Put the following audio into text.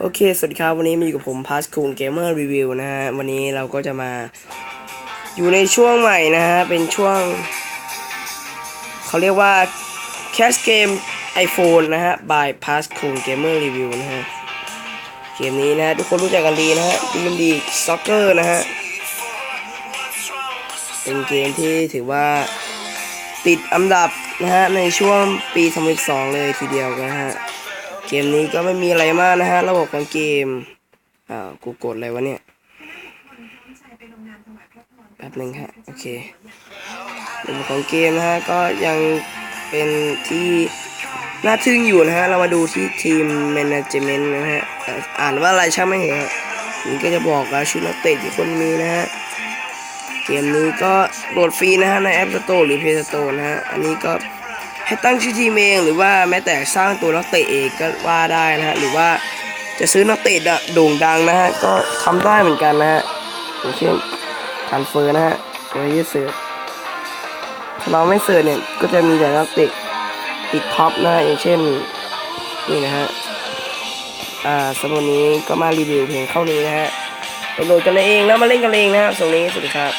โอเค สวัสดีครับ วันนี้มาอยู่กับผมพาสคูนเกมเมอร์รีวิวนะฮะ วันนี้เราก็จะมาอยู่ในช่วงใหม่นะฮะ เป็นช่วง เขาเรียกว่า Cash Game iPhone นะฮะ by p a s c o o n Gamer Review นะฮะ เกมนี้นะฮะทุกคนรู้จักกันดีนะฮะดีมดีซ็อกเกอร์นะฮะ เป็นเกมที่ถือว่าติดอันดับนะฮะ ในช่วงปี 2012 เลยทีเดียวนะฮะ เกมนี้ก็ไม่มีอะไรมากนะฮะ ระบบของเกม อ่า กูกดอะไรวะเนี่ยแป๊บหนึงฮะ โอเคระบบของเกมนะฮะ ก็ยังเป็นที่น่าทึ่งอยู่นะฮะ เรามาดูที่ทีมแมネจเมนต์นะฮะ อ่านว่าอะไรช่างไม่เห็นนี่ก็จะบอกแล้วชุดนักเตะที่คนมีนะฮะ เกมนี้ก็โหลดฟรีนะฮะ ใน App Store หรือ Play Store นะฮะ อันนี้ก็ ให้ตั้งชื่อทีมเองหรือว่าแม้แต่สร้างตัวนักเตะเองก็ว่าได้นะฮะหรือว่าจะซื้อนักเตะโด่งดังนะฮะก็ทำได้เหมือนกันนะฮะอย่างเช่นทันเฟอร์นะฮะตัวที่เสิร์ฟถ้าเราไม่เสิร์ฟเนี่ยก็จะมีแต่นักเตะติดท็อปนะฮะอย่างเช่นนี่นะฮะอ่าสำหรับวันนี้ก็มารีวิวเพลงเข้านี้นะฮะไปโหลดกันเองแล้วมาเล่นกันเองนะฮะส่งนี้สวัสดีครับ